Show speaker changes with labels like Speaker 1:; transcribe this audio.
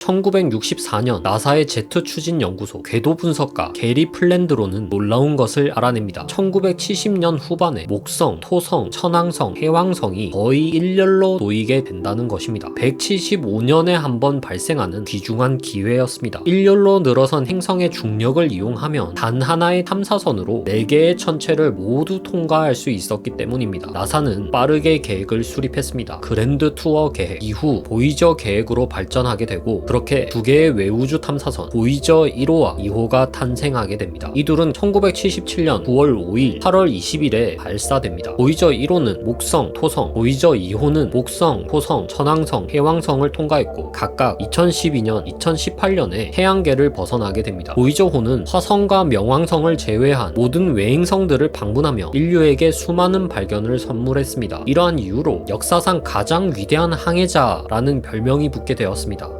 Speaker 1: 1964년 나사의 제트 추진 연구소 궤도 분석가 게리 플랜드로는 놀라운 것을 알아냅니다. 1970년 후반에 목성, 토성, 천왕성, 해왕성이 거의 일렬로 놓이게 된다는 것입니다. 175년에 한 번 발생하는 귀중한 기회였습니다. 일렬로 늘어선 행성의 중력을 이용하면 단 하나의 탐사선으로 4개의 천체를 모두 통과할 수 있었기 때문입니다. 나사는 빠르게 계획을 수립했습니다. 그랜드 투어 계획 이후 보이저 계획으로 발전하게 되고 그렇게 두 개의 외우주 탐사선 보이저 1호와 2호가 탄생하게 됩니다. 이 둘은 1977년 9월 5일, 8월 20일에 발사됩니다. 보이저 1호는 목성, 토성, 보이저 2호는 목성, 토성, 천왕성, 해왕성을 통과했고 각각 2012년, 2018년에 태양계를 벗어나게 됩니다. 보이저호는 화성과 명왕성을 제외한 모든 외행성들을 방문하며 인류에게 수많은 발견을 선물했습니다. 이러한 이유로 역사상 가장 위대한 항해자라는 별명이 붙게 되었습니다.